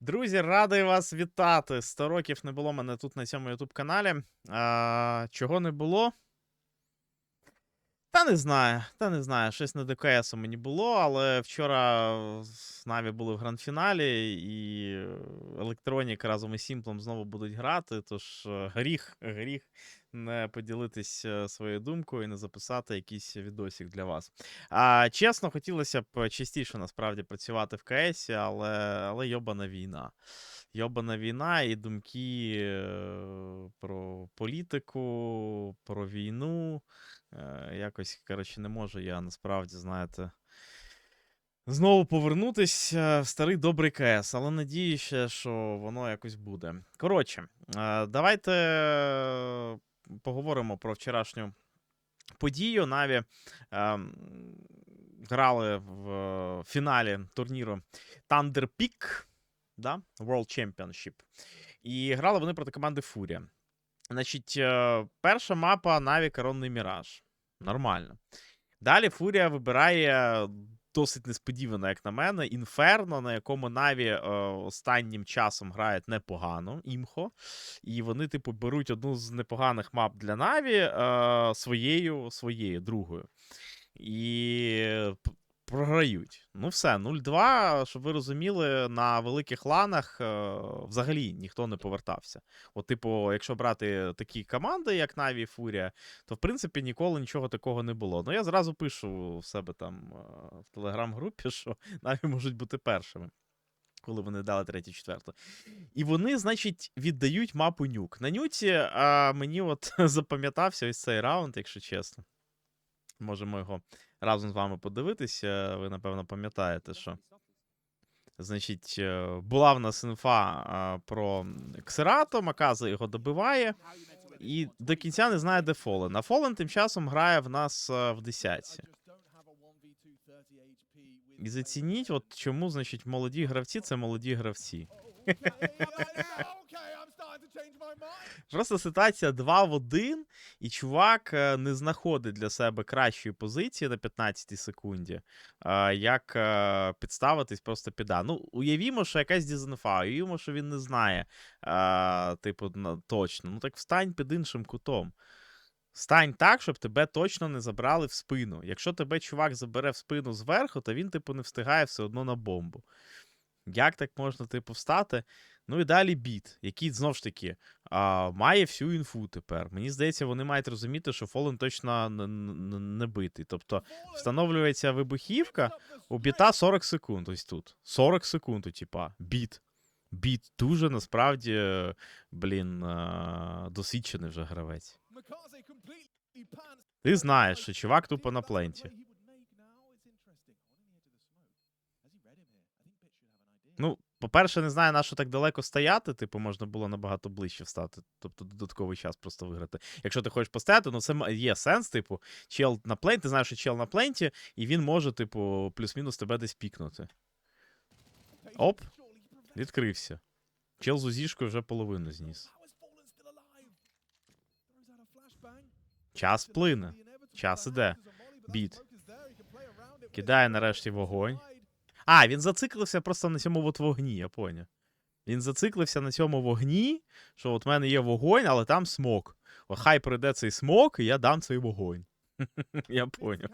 Друзі, радий вас вітати. 100 років не було мене тут на цьому YouTube каналі. А, чого не було? Та не знаю, та не знаю. Щось на ДКС мені було, але вчора з Наві були в гранд-фіналі, і Електронік разом із Сімплом знову будуть грати. Тож е, гріх, гріх не поділитись е, своєю думкою і не записати якийсь відосик для вас. А, чесно, хотілося б частіше насправді працювати в КС, але, але йобана війна. Йобана війна і думки е, про політику, про війну. Е, якось, коротше, не можу я насправді, знаєте. Знову повернутись е, в старий добрий КС, але надіюся, що воно якось буде. Коротше, давайте поговоримо про вчорашню подію. Наві ем, грали в фіналі турніру Thunder Peak, да? World Championship. І грали вони проти команди Фурія. Значить, е, перша мапа Наві Коронний Міраж. Нормально. Далі Фурія вибирає досить несподівано, як на мене, Інферно, на якому Наві е, останнім часом грають непогано, імхо. І вони, типу, беруть одну з непоганих мап для Наві е, своєю, своєю, другою. І програють. Ну, все, 0-2, щоб ви розуміли, на великих ланах е, взагалі ніхто не повертався. От, типу, якщо брати такі команди, як Наві і Фурія, то в принципі ніколи нічого такого не було. Ну, я зразу пишу в себе там е, в телеграм-групі, що Наві можуть бути першими. Коли вони дали третю, четверту. І вони, значить, віддають мапу нюк. На нюці а, мені от запам'ятався ось цей раунд, якщо чесно. Можемо його разом з вами подивитися. Ви, напевно, пам'ятаєте, що. Значить, е, була в нас інфа про Ксерато, Маказа його добиває. І до кінця не знає, де Фолен. А Фолен тим часом грає в нас е, в десятці. І зацініть, от чому, значить, молоді гравці це молоді гравці. Просто ситуація 2 в 1, і чувак е, не знаходить для себе кращої позиції на 15 секунді, е, як е, підставитись просто під А. Ну, уявімо, що якась дізінфа, уявімо, що він не знає, типу, точно. Ну так встань під іншим кутом. Стань так, щоб тебе точно не забрали в спину. Якщо тебе чувак забере в спину зверху, то він, типу, не встигає все одно на бомбу. Як так можна, типу, встати? Ну і далі біт, який знову ж таки а, має всю інфу тепер. Мені здається, вони мають розуміти, що Фолен точно не, битий. Тобто встановлюється вибухівка, у біта 40 секунд. Ось тут. 40 секунд, типа, біт. Біт дуже насправді, блін, досвідчений вже гравець. Ти знаєш, що чувак тупо на пленті. Ну, по-перше, не знаю, на що так далеко стояти. Типу, можна було набагато ближче встати. Тобто додатковий час просто виграти. Якщо ти хочеш постояти, ну це є сенс, типу, чел на пленті, ти знаєш, що чел на пленті, і він може, типу, плюс-мінус тебе десь пікнути. Оп, відкрився. Чел з узішкою вже половину зніс. Час плине. Час іде. Біт. Кидає нарешті вогонь. А, він зациклився просто на цьому от вогні, я поняв. Він зациклився на цьому вогні, що от в мене є вогонь, але там смок. О, хай прийде цей смок, і я дам цей вогонь. Я поняв.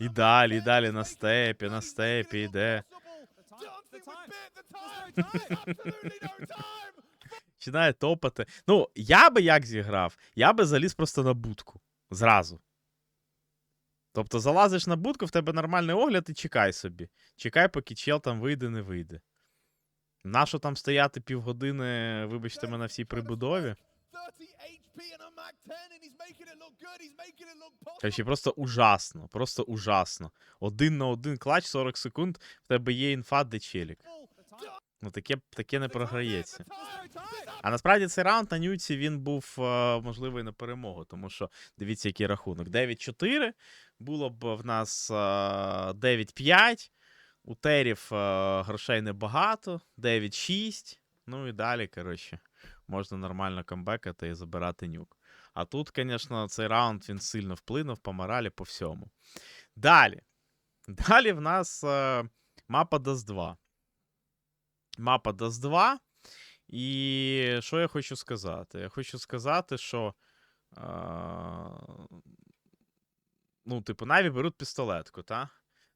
І далі, і далі на степі, на степі йде. Починає топати. Ну, я би як зіграв, я би заліз просто на будку. Зразу. Тобто залазиш на будку, в тебе нормальний огляд і чекай собі. Чекай, поки чел там вийде, не вийде. Нащо там стояти півгодини, вибачте мене, в цій прибудові? Короче, просто ужасно, просто ужасно. Один на один клач 40 секунд, в тебе є інфа, де челік. Ну таке, таке не програється. А насправді цей раунд на нюці він був е, можливий на перемогу, тому що дивіться, який рахунок. 9-4. Було б в нас е, 9-5. У терів е, грошей небагато. 9-6. Ну і далі, коротше, можна нормально камбекати і забирати нюк. А тут, звісно, цей раунд він сильно вплинув по моралі, по всьому. Далі. Далі в нас е, мапа DAS 2. Мапа Dust 2. І що я хочу сказати? Я хочу сказати, що. Е, ну, типу, Наві беруть пістолетку, та?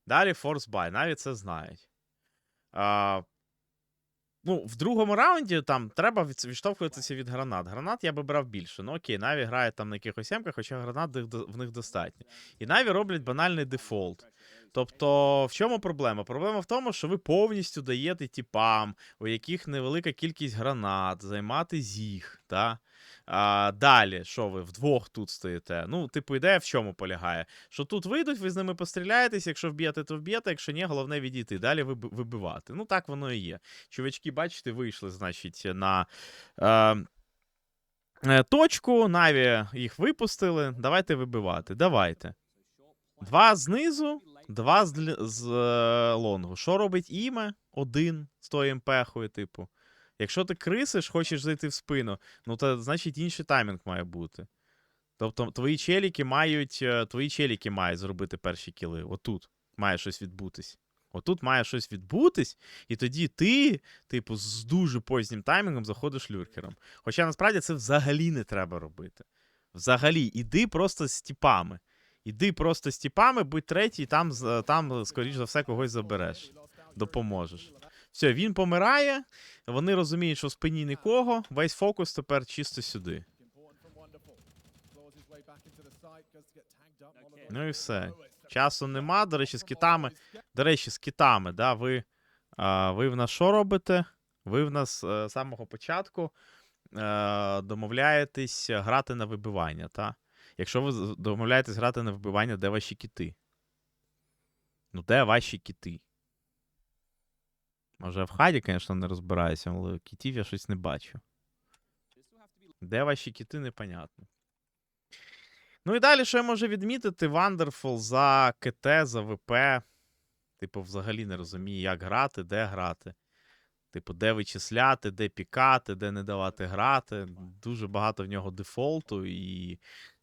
Далі Force Buy, Наві це знають. Е, ну, в другому раунді там треба від- відштовхуватися від гранат. Гранат я би брав більше. Ну окей, Наві грає там на якихось сімках, хоча гранат в них- в них достатньо. І Наві роблять банальний дефолт. Тобто, в чому проблема? Проблема в тому, що ви повністю даєте тіпам, у яких невелика кількість гранат, займати зіг. Та? А, далі, що ви вдвох тут стоїте? Ну, типу, ідея в чому полягає? Що тут вийдуть, ви з ними постріляєтесь, якщо вб'єте, то вб'єте, якщо ні, головне відійти. Далі вибивати. Ну, так воно і є. Чувачки, бачите, вийшли, значить, на. Е, е, Точку, Наві їх випустили. Давайте вибивати. Давайте. Два знизу, два з, дл- з е, лонгу. Що робить іме? Один з тою МПХою, типу. Якщо ти крисиш, хочеш зайти в спину, ну то значить інший таймінг має бути. Тобто твої челіки мають, е, твої челіки мають зробити перші кіли. Отут має щось відбутись. Отут має щось відбутись, і тоді ти, типу, з дуже позднім таймінгом заходиш люркером. Хоча насправді це взагалі не треба робити. Взагалі, іди просто з тіпами. Іди просто з тіпами, будь третій, там, там скоріш за все, когось забереш. Допоможеш. Все, він помирає, вони розуміють, що в спині нікого, весь фокус тепер чисто сюди. Ну і все. Часу нема. До речі, з китами. До речі, з китами, да, ви, а, ви в нас що робите? Ви в нас е, з самого початку е, домовляєтесь грати на вибивання, та? Якщо ви домовляєтесь грати на вибивання, де ваші кіти? Ну, де ваші кіти? Може, в хаді, звісно, не розбираюся, але кітів я щось не бачу. Де ваші кіти, непонятно. Ну і далі, що я можу відмітити, Wonderful за КТ, за ВП. Типу, взагалі не розуміє, як грати, де грати. Типу, де вичисляти, де пікати, де не давати грати. Дуже багато в нього дефолту, і,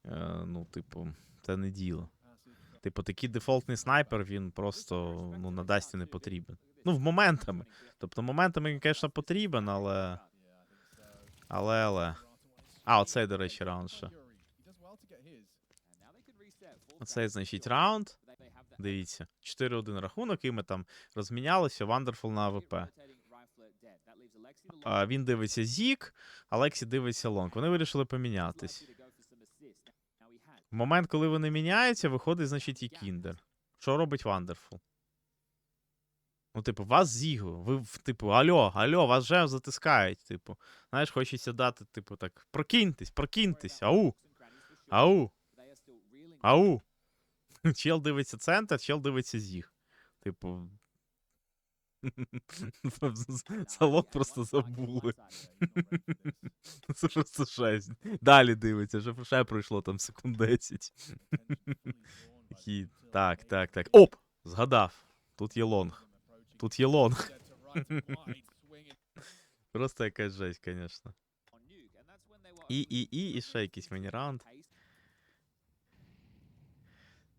е, ну, типу, це не діло. Типу, такий дефолтний снайпер, він просто ну, на Дасті не потрібен. Ну, в моментами. Тобто, моментами він, звісно, потрібен, але. Але, але. А, оцей, до речі, раунд ще. Оцей, значить, раунд. Дивіться, 4-1 рахунок, і ми там розмінялися. Wonderful на АВП. А, він дивиться Зік, Алексі дивиться Лонг. Вони вирішили помінятись. В момент, коли вони міняються, виходить, значить, і Кіндер. Що робить Wonderful? Ну, типу, вас зігу. Ви, типу, алло, алло, вас вже затискають. Типу, знаєш, хочеться дати, типу, так, прокиньтесь, прокиньтесь, ау, ау, ау. Чел дивиться центр, чел дивиться зіг. Типу. Салон просто забули. Це просто жесть. Далі дивиться, вже ще пройшло там секунд 10. Так, так, так. Оп! Згадав. Тут є лонг. Тут є лонг. Просто якась жесть, звісно. І, і, і, і ще якийсь мені раунд.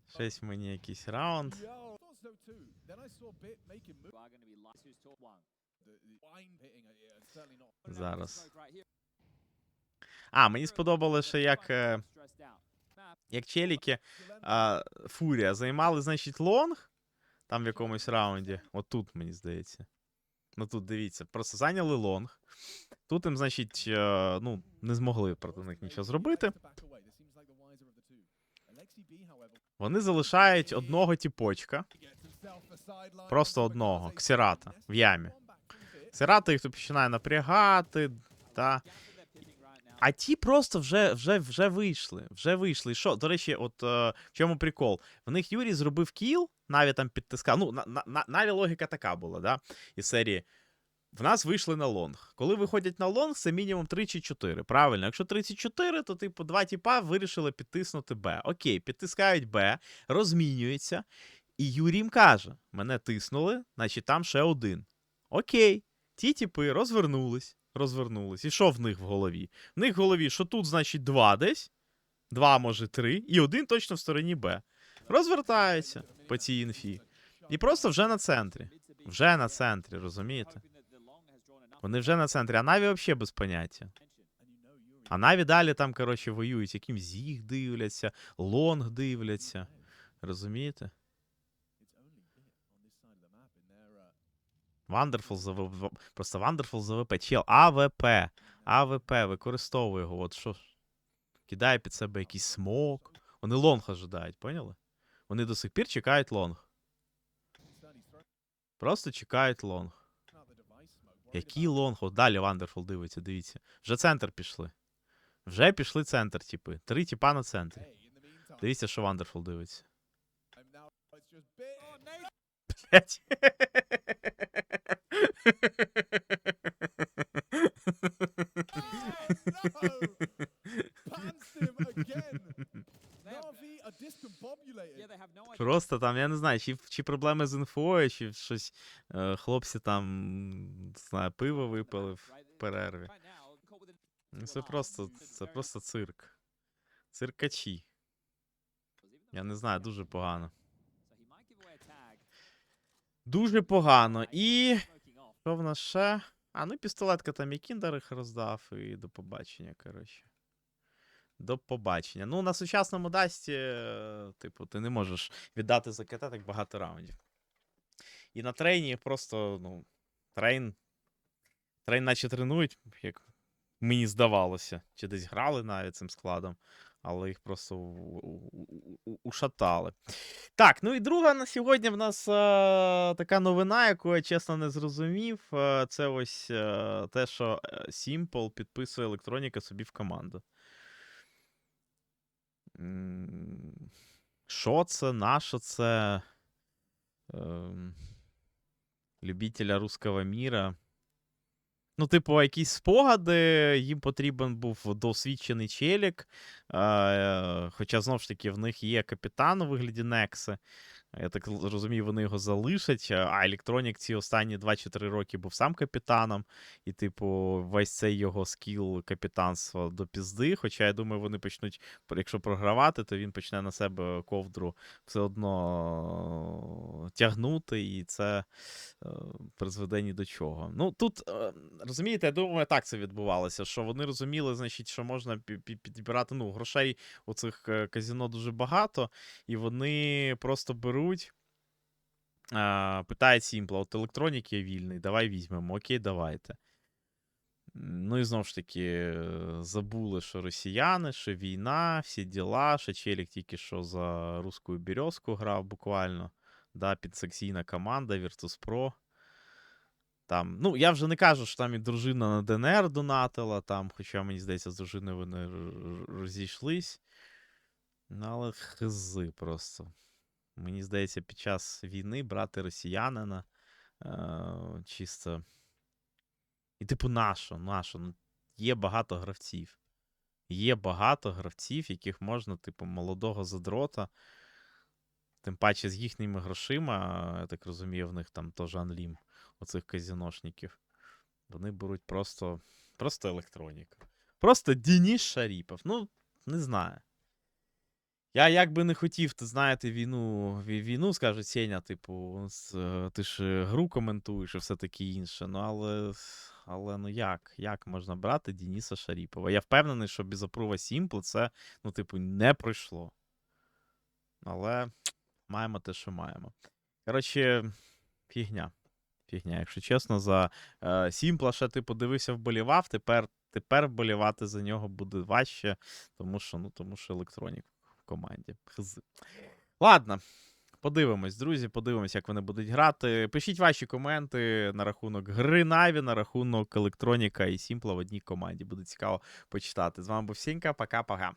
Щось мені якийсь раунд. Зараз. А, мені сподобалося, ще як, е, як челіки а, Фурія займали, значить, лонг Там в якомусь раунді. Отут, мені здається. Ну тут дивіться, просто зайняли лонг. Тут їм, значить, е, ну, не змогли проти них нічого зробити. Вони залишають одного тіпочка. Просто одного, ксерата, в ямі. Ксерата їх тут починає напрягати, та. А ті просто вже, вже, вже вийшли. Вже вийшли. Що? До речі, от е, в чому прикол? В них Юрій зробив кіл, Наві там підтискав. Ну, на, на, на- Наві логіка така була, да? Із серії. В нас вийшли на лонг. Коли виходять на лонг, це мінімум 3 чи 4. Правильно, якщо 34, то типу два тіпа вирішили підтиснути Б. Окей, підтискають Б, розмінюються. І Юрій каже: мене тиснули, значить там ще один. Окей. Ті тіпи розвернулись, розвернулись. І що в них в голові? В них в голові, що тут, значить, два десь, два, може, три, і один точно в стороні Б. Розвертаються по цій інфі. І просто вже на центрі. Вже на центрі, розумієте? Вони вже на центрі, а Наві взагалі без поняття. А Наві далі там, коротше, воюють, яким зіг дивляться, лонг дивляться. Розумієте? За ВВ. Просто Wonderful за ВП. Чел, АВП. АВП, використовує його. От що. Кидає під себе якийсь смок. Вони лонг ожидають, поняли? Вони до сих пір чекають лонг. Просто чекають лонг. Який лонг? От далі Wonderful дивиться, дивіться. Вже центр пішли. Вже пішли центр, типи. Три тіпа на центрі. Дивіться, що Wonderful дивиться. Блять. Просто там, я не знаю, чи, чи проблеми з інфою, чи щось. Е, хлопці там, не знаю, пиво випили в перерві. Це просто, це просто цирк. Циркачі. Я не знаю, дуже погано. Дуже погано. І що в нас ще? А, ну пістолетка там і кіндер їх роздав, і до побачення, коротше. До побачення. Ну, на сучасному дасті, е, типу, ти не можеш віддати за КТ так багато раундів. І на трейні просто, ну, трейн. Трейн наче тренують, як мені здавалося. Чи десь грали навіть цим складом, але їх просто ушатали. Так, ну і друга на сьогодні в нас е, така новина, яку я чесно не зрозумів. Е, це ось е, те, що Simple підписує електроніка собі в команду. Що це? наше це? Ем, любителя русского міра. Ну, типу, якісь спогади, їм потрібен був досвідчений челік. Е, хоча, знову ж таки, в них є капітан у вигляді Некси. Я так розумію, вони його залишать. А Електронік ці останні 2-3 роки був сам капітаном. І, типу, весь цей його скіл капітанства до пізди. Хоча я думаю, вони почнуть, якщо програвати, то він почне на себе ковдру все одно тягнути, і це е, призведе ні до чого. Ну, тут, е, розумієте, я думаю, так це відбувалося, що вони розуміли, значить, що можна пі- пі- підбирати ну, грошей у цих е, казіно дуже багато, і вони просто беруть. Е, Питають Сімпла, от електронік є вільний, давай візьмемо. Окей, давайте. Ну і знову ж таки, е, забули, що росіяни, що війна, всі діла, що Челік тільки що за русську березку грав буквально. Да, підсекційна команда Virtus.pro. Там, ну, я вже не кажу, що там і дружина на ДНР донатила, там, хоча мені здається, з дружиною вони розійшлись. Ну, але хизи просто. Мені здається, під час війни брати росіянина е- чисто. І, типу, нащо? Нащо? Ну, є багато гравців. Є багато гравців, яких можна, типу, молодого задрота. Тим паче з їхніми грошима, я так розумію, в них там теж анлім, оцих казіношників. Вони беруть просто, просто електроніку. Просто Денис Шаріпов. Ну, не знаю. Я як би не хотів, ти знаєте, війну, війну, скаже Сеня, типу, з, е, ти ж гру коментуєш і все таке інше. Ну, але, але ну як? Як можна брати Дениса Шаріпова? Я впевнений, що без опрува Сімпл це, ну, типу, не пройшло. Але маємо те, що маємо. Коротше, фігня. Фігня, якщо чесно, за е, Сімпла ще ти подивився, вболівав, тепер, тепер вболівати за нього буде важче, тому що, ну, тому що електронік команді. Хз. Ладно. Подивимось, друзі, подивимось, як вони будуть грати. Пишіть ваші коменти на рахунок гри Наві, на рахунок електроніка і Сімпла в одній команді. Буде цікаво почитати. З вами був Сінька, пока-пока.